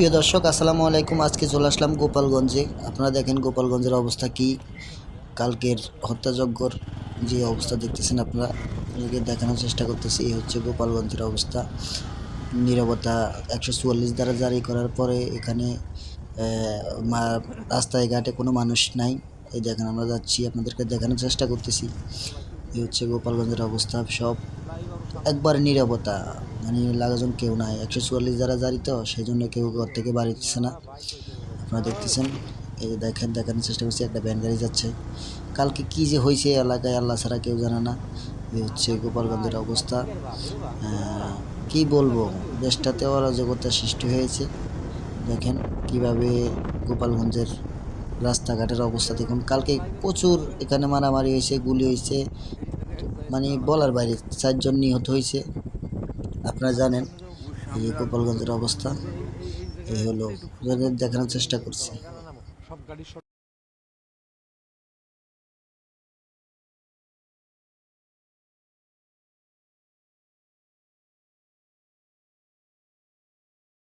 প্রিয় দর্শক, আসসালামু আলাইকুম। আজকে চলে আসলাম গোপালগঞ্জে। আপনারা দেখেন গোপালগঞ্জের অবস্থা কি। কালকের হত্যাযজ্ঞর যে অবস্থা দেখতেছেন আপনারা, আপনাদেরকে দেখানোর চেষ্টা করতেছি। এই হচ্ছে গোপালগঞ্জের অবস্থা। নিরবতা একশো চুয়াল্লিশ দ্বারা জারি করার পরে এখানে রাস্তায় ঘাটে কোনো মানুষ নাই। এই দেখেন আমরা যাচ্ছি, আপনাদেরকে দেখানোর চেষ্টা করতেছি। এই হচ্ছে গোপালগঞ্জের অবস্থা। সব একবার নীরবতা। মানে লাগাজন কেউ নাই। একশো চুয়াল্লিশ যারা জারি তো সেই জন্য কেউ ঘর থেকে বাড়িতেছে না। আপনারা দেখতেছেন, এই যে দেখেন, দেখানোর চেষ্টা করছি, একটা ভ্যান গাড়ি যাচ্ছে। কালকে কী যে হয়েছে এলাকায়, আল্লাহ ছাড়া কেউ জানে না। এই হচ্ছে গোপালগঞ্জের অবস্থা। কি বলব? দেশটাতে অরাজকতা সৃষ্টি হয়েছে। দেখেন কীভাবে গোপালগঞ্জের রাস্তাঘাটের অবস্থা। দেখুন, কালকে প্রচুর এখানে মারামারি হয়েছে, গুলি হয়েছে। মানে বলার বাইরে চারজন নিহত হয়েছে। আপনারা জানেন এই গোপালগঞ্জের অবস্থা। এই হলো দেখানোর চেষ্টা করছি।